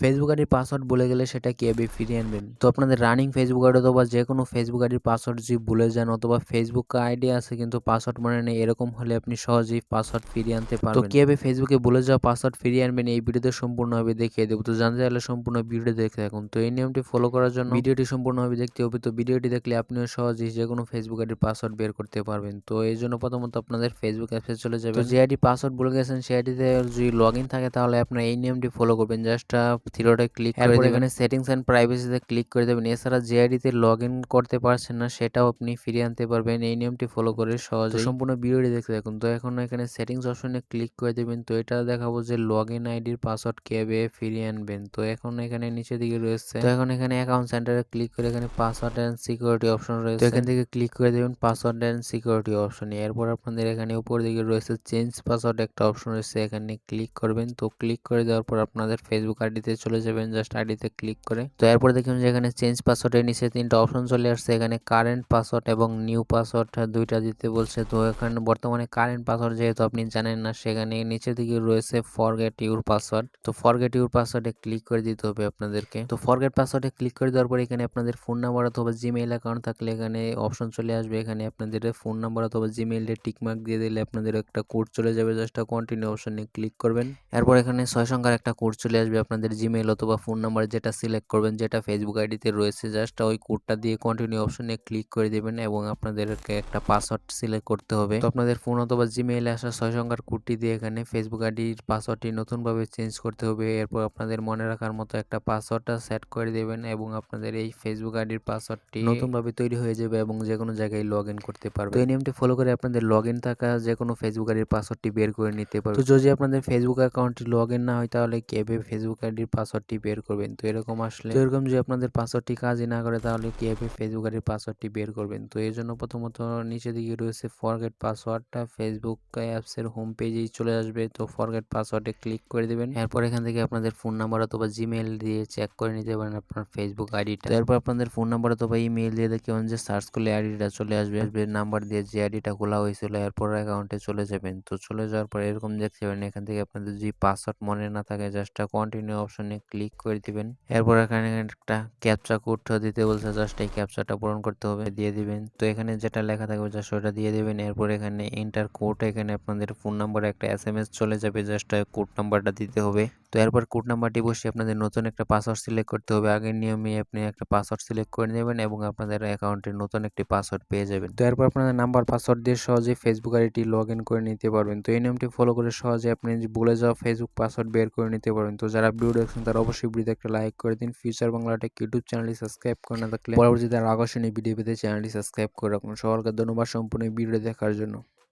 Facebook আইডির password ভুলে গেলে সেটা কীভাবে ফিরিয়ে আনবেন? তো আপনাদের রানিং ফেসবুক আইডি অথবা যে কোনো ফেসবুক আইডির পাসওয়ার্ড যদি ভুলে যান অথবা ফেসবুক আইডি আছে কিন্তু পাসওয়ার্ড মনে নেই এরকম হলে আপনি সহজেই পাসওয়ার্ড ফিরিয়ে আনতে পারবেন। তো কীভাবে ফেসবুকে ভুলে যাওয়া পাসওয়ার্ড ফিরিয়ে আনবেন? এই ভিডিওতে সম্পূর্ণভাবে দেখিয়ে দেবো। তো জানতে চাইলে সম্পূর্ণ ভিডিও দেখে থাকুন। তো এই নিয়মটি ফলো করার জন্য ভিডিওটি সম্পূর্ণভাবে দেখতে হবে। তো ভিডিওটি দেখলে আপনিও সহজেই যে কোনো ফেসবুক আইডির পাসওয়ার্ড বের করতে পারবেন। তো এই জন্য প্রথমত আপনাদের ফেসবুক অ্যাপসে চলে যাবে যে আইডি পাসওয়ার্ড ভুলে গেছেন সেই আইডিতে যদি লগ ইন থাকে তাহলে আপনার এই নিয়মটি ফলো করবেন। জাস্ট থ্রিডটে ক্লিক করে এখানে সেটিংস অ্যান্ড প্রাইভেসিতে ক্লিক করে দেবেন। এছাড়া যে আইডিতে লগ ইন করতে পারছেন না সেটাও আপনি ফিরিয়ে আনতে পারবেন। এই নিয়মটি ফলো করে সহজে সম্পূর্ণ ভিডিওটি দেখতে থাকুন। তো এখন এখানে সেটিংস অপশনে ক্লিক করে দেবেন। তো এটা দেখাবো যে লগ ইন আইডির পাসওয়ার্ড কীভাবে ফিরিয়ে আনবেন। তো এখন এখানে নিচের দিকে রয়েছে। তো এখন এখানে অ্যাকাউন্ট সেন্টারে ক্লিক করে এখানে পাসওয়ার্ড অ্যান্ড সিকিউরিটি অপশন রয়েছে। এখান থেকে ক্লিক করে দেবেন পাসওয়ার্ড অ্যান্ড সিকিউরিটি অপশনে এরপর আপনাদের এখানে উপর দিকে রয়েছে চেঞ্জ পাসওয়ার্ড একটা অপশন রয়েছে। এখানে ক্লিক করবেন। তো ক্লিক করে দেওয়ার পর আপনাদের ফেসবুক আইডিতে চলে যাবেন জাস্ট আইডিতে ক্লিক করে। তো এরপর দেখুন যে এখানে চেঞ্জ পাসওয়ার্ডের নিচে তিনটা অপশন চলে আসছে। এখানে কারেন্ট পাসওয়ার্ড এবং নিউ পাসওয়ার্ড দুইটা দিতে বলছে। তো এখানে বর্তমানে কারেন্ট পাসওয়ার্ড যেহেতু আপনি জানেন না, সেখানে নিচের দিকে রয়েছে ফরগেট ইউর পাসওয়ার্ড তো ফরগেট ইউর পাসওয়ার্ডে ক্লিক করে দিতে হবে আপনাদেরকে। তো ফরগেট পাসওয়ার্ডে ক্লিক করে দেওয়ার পর এখানে আপনাদের ফোন নাম্বার অথবা জিমেইল অ্যাকাউন্ট থাকলে এখানে অপশন চলে আসবে। এখানে আপনাদের ফোন নাম্বার অথবা জিমেইলে টিকমার্ক দিয়ে দিলে আপনাদের একটা কোড চলে যাবে। জাস্ট কন্টিনিউ অপশনে ক্লিক করবেন। এরপর এখানে ছয় সংখ্যার একটা কোড চলে আসবে আপনাদের জিমেইল অথবা ফোন নাম্বার যেটা সিলেক্ট করবেন, যেটা ফেসবুক আইডিতে রয়েছে জাস্ট ওই কোডটা দিয়ে কন্টিনিউ অপশনে ক্লিক করে দেবেন এবং আপনাদেরকে একটা পাসওয়ার্ড সিলেক্ট করতে হবে। তো আপনাদের ফোন অথবা জিমেইলে আসা ছয় সংখ্যার কোডটি দিয়ে এখানে ফেসবুক আইডির পাসওয়ার্ডটি নতুনভাবে চেঞ্জ করতে হবে। এরপর আপনাদের মনে রাখার মতো একটা পাসওয়ার্ডটা সেট করে দেবেন এবং আপনাদের এই ফেসবুক আইডির পাসওয়ার্ডটি নতুনভাবে তৈরি হয়ে যাবে এবং যে কোনো জায়গায় লগ ইন করতে পারবে তো এই নিয়মটি ফলো করে আপনাদের লগ ইন থাকা যে কোনো ফেসবুক আইডির পাসওয়ার্ডটি বের করে নিতে পারবে তো যদি আপনাদের ফেসবুক অ্যাকাউন্টটি লগ ইন না হয়, তাহলে কীভাবে ফেসবুক আইডির পাসওয়ার্ডটি বের করবেন। তো এরকম আসলে তো এরকম যদি আপনাদের পাসওয়ার্ডটি কাজই না করে, তাহলে কীভাবে ফেসবুক আইডির পাসওয়ার্ডটি বের করবেন? তো এই জন্য প্রথমত নিচে দিকে রয়েছে ফরগেট পাসওয়ার্ডটা ফেসবুক অ্যাপসের হোম পেজেই চলে আসবে। তো ফরগেট পাসওয়ার্ডে ক্লিক করে দেবেন। এরপর এখান থেকে আপনাদের ফোন নাম্বার অথবা জিমেল দিয়ে চেক করে নিতে পারেন আপনার ফেসবুক আইডিটা এরপর আপনাদের ফোন নাম্বার অথবা ইমেল দিয়ে দেখবেন যে সার্চ করলে আইডিটা চলে আসবে। আসবে নাম্বার দিয়ে যে আইডিটা খোলা হয়েছিল, এরপর অ্যাকাউন্টে চলে যাবেন। তো চলে যাওয়ার পর এরকম দেখতে পাবেন এখান থেকে আপনাদের যদি পাসওয়ার্ড মনে না থাকে জাস্ট কন্টিনিউ অপশনে ক্লিক করে দিবেন। এরপর এখানে একটা ক্যাপচা কোড দিতে বলছে জাস্ট এই ক্যাপচাটা পূরণ করতে হবে, দিয়ে দিবেন। তো এখানে যেটা লেখা থাকবে জাস্ট ওটা দিয়ে দিবেন। এরপর এখানে এন্টার কোড এখানে আপনাদের ফোন নাম্বার একটা এস চলে যাবে জাস্ট কোড নাম্বারটা দিতে হবে। তো এরপর কোড নাম্বারটি বসে আপনাদের নতুন একটা পাসওয়ার্ড সিলেক্ট করতে হবে। আগের নিয়মে আপনি একটা পাসওয়ার্ড সিলেক্ট করে নেবেন এবং আপনাদের অ্যাকাউন্টে নতুন একটি পাসওয়ার্ড পেয়ে যাবেন। তো এরপর আপনাদের নাম্বার পাসওয়ার্ড দিয়ে সহজে ফেসবুক আইডিটি লগ ইন করে নিতে পারবেন। তো এই নিয়মটি ফলো করে সহজে আপনি বলে যাওয়া ফেসবুক পাসওয়ার্ড বের করে নিতে পারবেন। তো যারা ভিডিও দেখছেন, তারা অবশ্যই ভিডিওতে একটা লাইক করে দিন। ফিউচার বাংলা টেক ইউটিউব চ্যানেলটি সাবস্ক্রাইব করে না থাকলে পরবর্তীতে আকর্ষণীয় ভিডিও পেতে চ্যানেলটি সাবস্ক্রাইব করে রাখুন। সকলকে ধন্যবাদ সম্পূর্ণ ভিডিও দেখার জন্য।